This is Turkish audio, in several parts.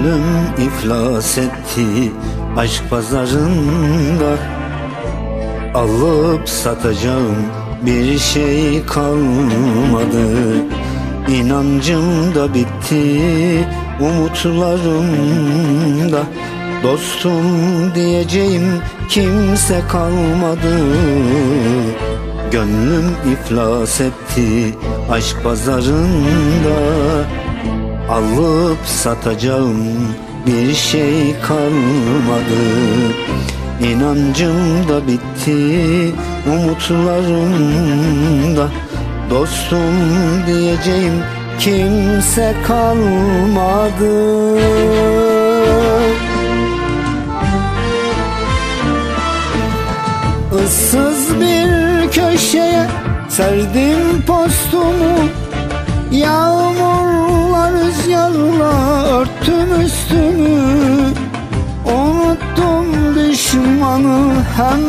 Gönlüm iflas etti aşk pazarında. Alıp satacağım bir şey kalmadı. İnancım da bitti umutlarım da Dostum diyeceğim kimse kalmadı. Gönlüm iflas etti aşk pazarında Alıp satacağım bir şey kalmadı. İnancım da bitti umutlarım da. Dostum diyeceğim kimse kalmadı. Issız bir köşeye serdim postumu Yağmurla üstümü Unuttum düşmanı hem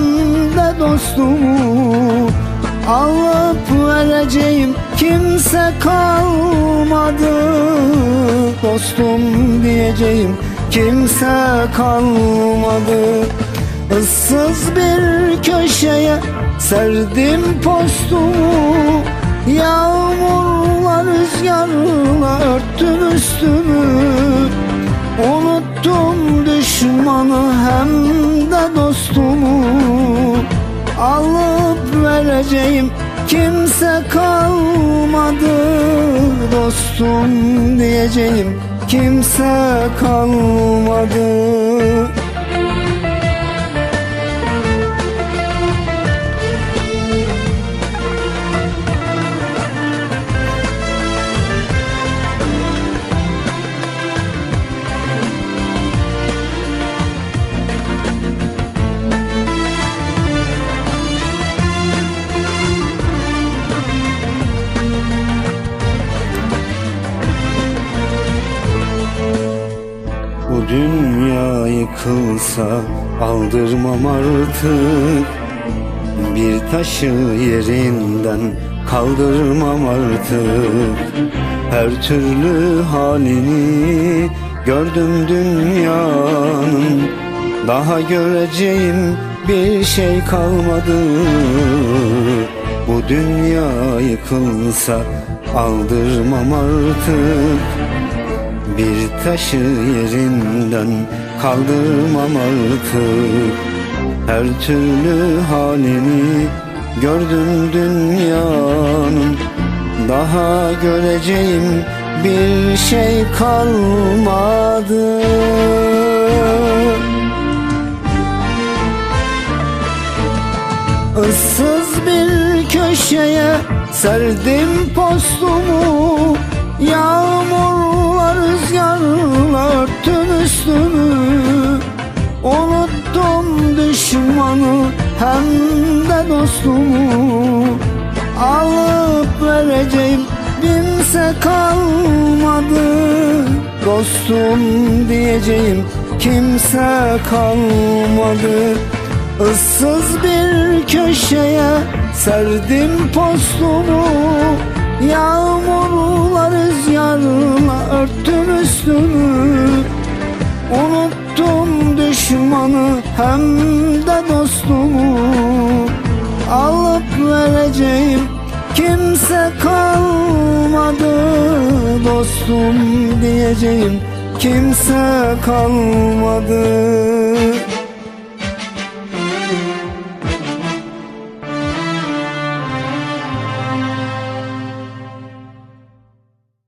de dostumu. Alıp vereceğim kimse kalmadı. Dostum diyeceğim kimse kalmadı. Issız bir köşeye serdim postumu. Yağmurla rüzgarla örttüm üstümü Unuttum düşmanı hem de dostumu. Alıp vereceğim kimse kalmadı. Dostum diyeceğim kimse kalmadı yıkılsa aldırmam artık. Bir taşı yerinden kaldırmam artık. Her türlü halini gördüm dünyanın. Daha göreceğim bir şey kalmadı. Bu dünya yıkılsa aldırmam artık bir taşı yerinden kaldırmam artık. Her türlü halini gördüm dünyanın. Daha göreceğim bir şey kalmadı. Issız bir köşeye serdim postumu Yağmurla düşmanı hem de dostumu Alıp vereceğim. Kimse kalmadı Dostum diyeceğim. Kimse kalmadı. Issız bir köşeye serdim postumu. Yağmurla rüzgarla örttüm üstümü. Unuttum düşmanı hem de dostumu Alıp vereceğim. Kimse kalmadı Dostum diyeceğim. Kimse kalmadı